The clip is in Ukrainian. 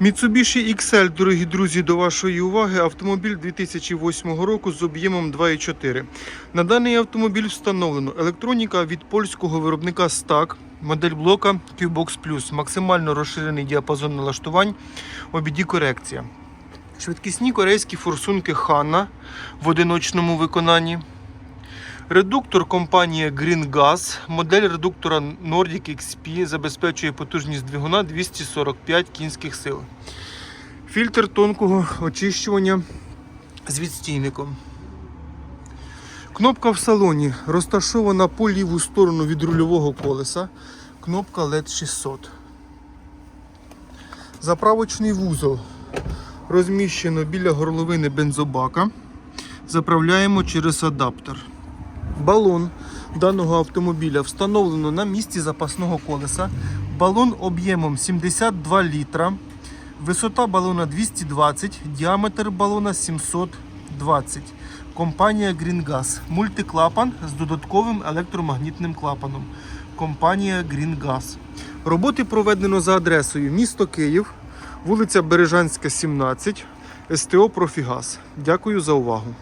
Mitsubishi XL, дорогі друзі, до вашої уваги. Автомобіль 2008 року з об'ємом 2,4. На даний автомобіль встановлено електроніка від польського виробника STAG, модель блока Qbox Plus, максимально розширений діапазон налаштувань, обіді корекція. Швидкісні корейські форсунки Hanna в одиночному виконанні. Редуктор компанії Green Gas. Модель редуктора Nordic XP забезпечує потужність двигуна 245 кінських сил. Фільтр тонкого очищування з відстійником. Кнопка в салоні розташована по ліву сторону від рульового колеса. Кнопка LED 600. Заправочний вузол розміщено біля горловини бензобака. Заправляємо через адаптер. Балон даного автомобіля встановлено на місці запасного колеса. Балон об'ємом 72 літра. Висота балона 220, діаметр балона 720. Компанія GreenGas. Мультиклапан з додатковим електромагнітним клапаном. Компанія GreenGas. Роботи проведено за адресою місто Київ, вулиця Бережанська, 17, СТО Профігаз. Дякую за увагу.